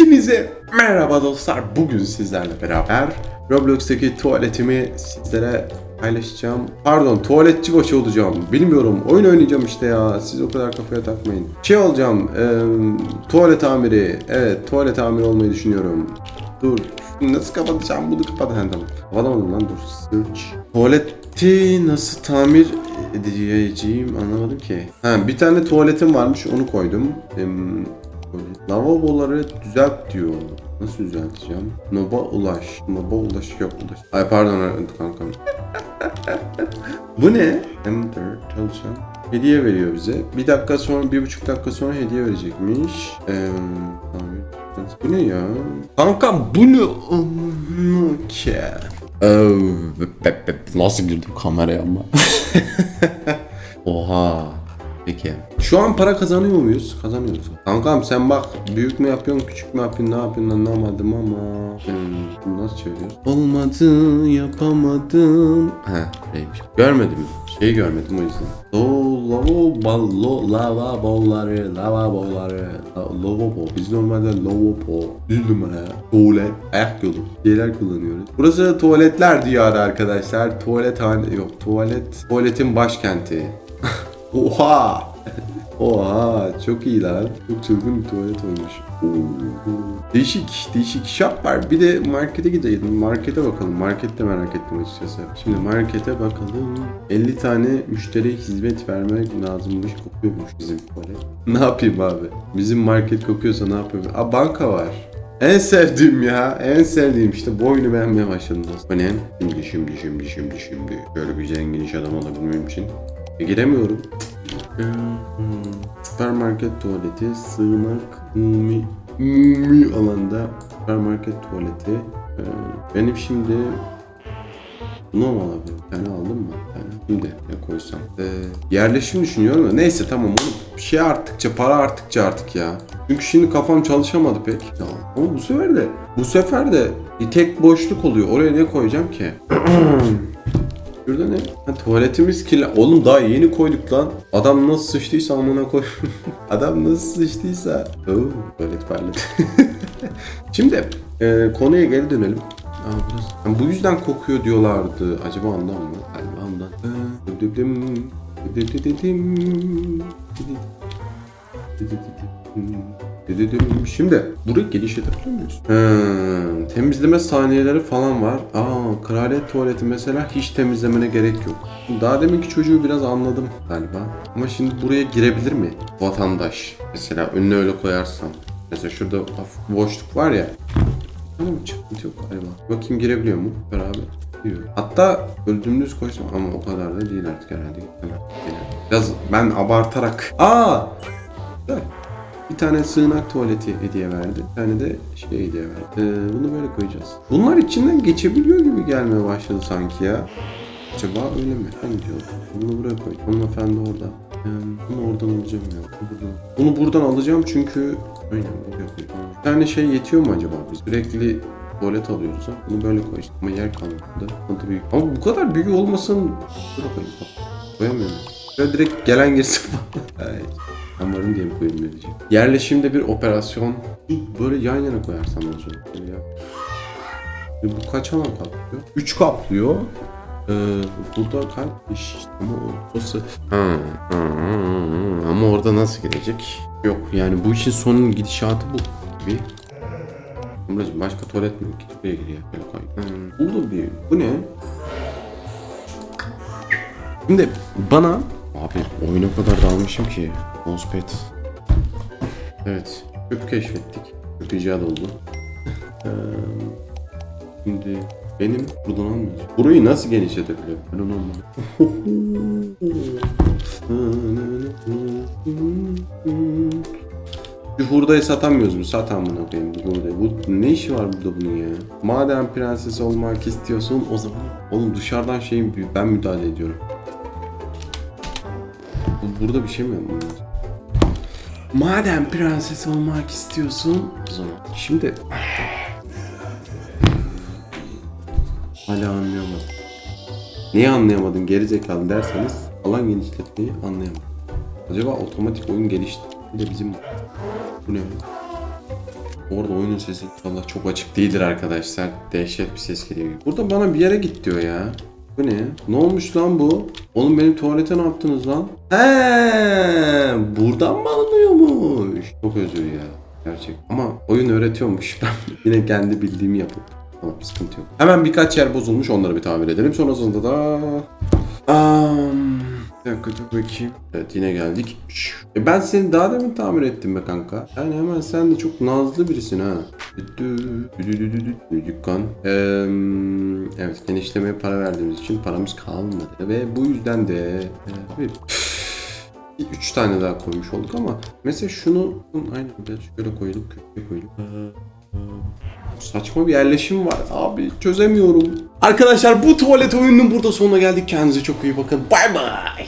Hepinize merhaba dostlar. Bugün sizlerle beraber Roblox'taki tuvaletimi sizlere paylaşacağım. Pardon tuvaletçi başı olacağım. Bilmiyorum oyun oynayacağım işte ya. Siz o kadar kafaya takmayın. Şey olacağım. eee, tuvalet amiri. Evet tuvalet amiri olmayı düşünüyorum. Dur. Nasıl kapatacağım? Bunu kapat. Ha, tamam. Kapatamadım lan dur. Search. Tuvaleti nasıl tamir edeceğim anlamadım ki. Ha bir tane tuvaletim varmış onu koydum. Tuvalet. Lavaboları düzelt diyor. Nasıl düzelteceğim? Noba ulaş. Noba ulaş yok ulaş. Ay pardon kanka. Bu ne? Enter çalışan. Hediye veriyor bize. Bir dakika sonra, bir buçuk dakika sonra hediye verecekmiş. Eee. Bu ne ya? Kankam bu ne? Ki. Nasıl girdim kameraya ama? Oha. Peki. Şu an para kazanıyor muyuz? Kazanıyoruz. Kankam sen bak büyük mü yapıyorsun küçük mü yapıyorsun ne yapıyorsun anlamadım ama. Hmm, bunu nasıl çeviriyoruz? Olmadı yapamadım. He neymiş? Görmedim. Şeyi görmedim o yüzden. Lo lavaboları lavaboları la- lavabo. Biz normalde lavabo numara tuvalet ayak yolu şeyler kullanıyoruz. Burası tuvaletler diyarı arkadaşlar. Tuvalethane yok tuvalet tuvaletin başkenti. Oha! Oha çok iyi lan. Çok çılgın bir tuvalet olmuş. Oo. Değişik, değişik şap var. Bir de markete gidelim. Markete bakalım. Markette merak ettim açıkçası. Şimdi markete bakalım. 50 tane müşteriye hizmet vermek lazımmış. Kokuyormuş bizim tuvalet. Ne yapayım abi? Bizim market kokuyorsa ne yapayım? Aa banka var. En sevdiğim ya. En sevdiğim işte bu beğenmeye başladım. Bu ne? Şimdi şimdi şimdi şimdi şimdi. Böyle bir zengin iş adamı olabilmem için. E, giremiyorum. Hmm, Süpermarket tuvaleti, sığınak, mi, mi alanda süpermarket tuvaleti. Ee, benim şimdi bunu mu alabilirim? Bir aldım mı? Bir tane. Şimdi ne koysam? Ee, yerleşim düşünüyorum da neyse tamam onu şey arttıkça para arttıkça artık ya. Çünkü şimdi kafam çalışamadı pek. Ya, ama bu sefer de bu sefer de bir tek boşluk oluyor. Oraya ne koyacağım ki? Şurada ne? Ha, tuvaletimiz kirli. Oğlum daha yeni koyduk lan. Adam nasıl sıçtıysa amına koy. Adam nasıl sıçtıysa. Oo, tuvalet parladı. Şimdi e, konuya geri dönelim. Aa, biraz. Ha, bu yüzden kokuyor diyorlardı. Acaba ondan mı? Galiba ondan. Ee, dıdıdıdım, Dedim şimdi burayı genişletebiliyor muyuz? He, temizleme saniyeleri falan var. Aa kraliyet tuvaleti mesela hiç temizlemene gerek yok. Daha deminki çocuğu biraz anladım galiba. Ama şimdi buraya girebilir mi vatandaş? Mesela önüne öyle koyarsam. Mesela şurada boşluk var ya. Tamam çıkıntı yok galiba. Bakayım girebiliyor mu? Beraber. Diyor. Hatta öldüğümüz koysam ama o kadar da değil artık herhalde. Biraz ben abartarak. Aa! Güzel. Bir tane sığınak tuvaleti hediye verdi. Bir tane de şey hediye verdi. Ee, bunu böyle koyacağız. Bunlar içinden geçebiliyor gibi gelmeye başladı sanki ya. Acaba öyle mi? Hangi diyor? Bunu buraya koy. Hanımefendi orada. Ee, bunu oradan alacağım ya. Buradan. Bunu buradan alacağım çünkü... Aynen buraya koy. Bir tane şey yetiyor mu acaba? Biz sürekli tuvalet alıyoruz ha. Bunu böyle koy. Ama yer kalmadı. Adı büyük. Ama bu kadar büyük olmasın. Buraya koyayım. Koyamıyorum. Böyle direkt gelen girsin falan. Varım diye mi koyayım diyeceğim. Yerleşimde bir operasyon. Böyle yan yana koyarsam olacak. Böyle ya. Bu kaç alan kaplıyor? 3 kaplıyor. Ee, burada kaç iş ama o, o sı- ha, ha, ha, ama orada nasıl gelecek? Yok yani bu işin sonun gidişatı bu gibi. Emre'cim başka tuvalet mi yok? Buraya gir ya. Burada bir. Bu ne? Şimdi bana Abi oyuna kadar dalmışım ki. Mousepad. Evet. Küp keşfettik. Küp icat oldu. Eee, Şimdi benim buradan almıyorum. Burayı nasıl genişletebilirim? Ben onu anlamadım. Bir hurdayı satamıyoruz mu? Sat amına koyayım bu hurdayı. Bu ne işi var burada bunun ya? Madem prenses olmak istiyorsun o zaman oğlum dışarıdan şeyim ben müdahale ediyorum. Bu- Burada bir şey mi yapmam lazım? Madem prenses olmak istiyorsun o zaman. Şimdi hala anlayamadım. Neyi anlayamadın geri zekalı derseniz alan genişletmeyi anlayamadım. Acaba otomatik oyun gelişti. De bizim bu ne? Orada oyunun sesi inşallah çok açık değildir arkadaşlar. Dehşet bir ses geliyor. Burada bana bir yere git diyor ya. Bu ne? Ne olmuş lan bu? Oğlum benim tuvalete ne yaptınız lan? He, buradan mı alınıyormuş? Çok özür ya. Gerçek. Ama oyun öğretiyormuş. Ben yine kendi bildiğimi yapıp. Tamam sıkıntı yok. Hemen birkaç yer bozulmuş onları bir tamir edelim. Sonrasında da... Um, bir dakika dur bakayım. Evet yine geldik. E ben seni daha demin tamir ettim be kanka. Yani hemen sen de çok nazlı birisin ha. Dü- Dükkan. Eee, evet genişlemeye para verdiğimiz için paramız kalmadı. Ve bu yüzden de... e, bir üç tane daha koymuş olduk ama mesela şunu aynen biraz şöyle koyduk köşeye koyduk. Saçma bir yerleşim var abi çözemiyorum. Arkadaşlar bu tuvalet oyununun burada sonuna geldik. Kendinize çok iyi bakın. Bay bay.